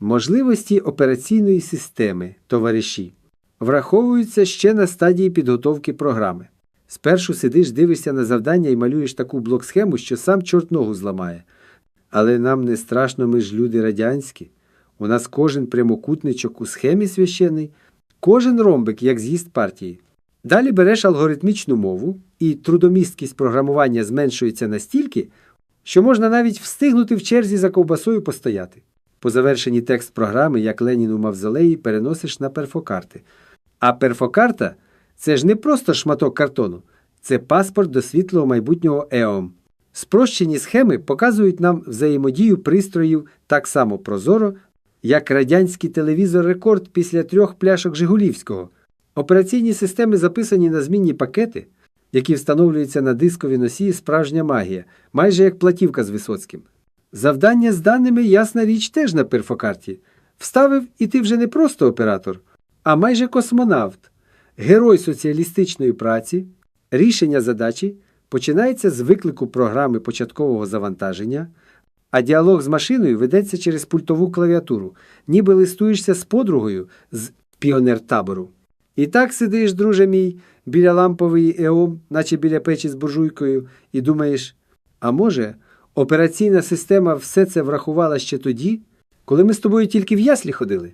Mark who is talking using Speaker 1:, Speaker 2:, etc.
Speaker 1: Можливості операційної системи, товариші, враховуються ще на стадії підготовки програми. Спершу сидиш, дивишся на завдання і малюєш таку блок-схему, що сам чорт ногу зламає. Але нам не страшно, ми ж люди радянські. У нас кожен прямокутничок у схемі священий, кожен ромбик як з'їзд партії. Далі береш алгоритмічну мову, і трудомісткість програмування зменшується настільки, що можна навіть встигнути в черзі за ковбасою постояти. По завершенні текст програми, як Ленін у мавзолеї, переносиш на перфокарти. А перфокарта це ж не просто шматок картону, це паспорт до світлого майбутнього ЕОМ. Спрощені схеми показують нам взаємодію пристроїв так само прозоро, як радянський телевізор рекорд після трьох пляшок Жигулівського. Операційні системи записані на змінні пакети, які встановлюються на дискові носії справжня магія, майже як платівка з Висоцьким. Завдання з даними, ясна річ, теж на перфокарті. Вставив, і ти вже не просто оператор, а майже космонавт, герой соціалістичної праці. Рішення задачі починається з виклику програми початкового завантаження, а діалог з машиною ведеться через пультову клавіатуру, ніби листуєшся з подругою з піонер-табору. І так сидиш, друже мій, біля лампової ЕОМ, наче біля печі з буржуйкою, і думаєш, а може, операційна система все це врахувала ще тоді, коли ми з тобою тільки в яслі ходили?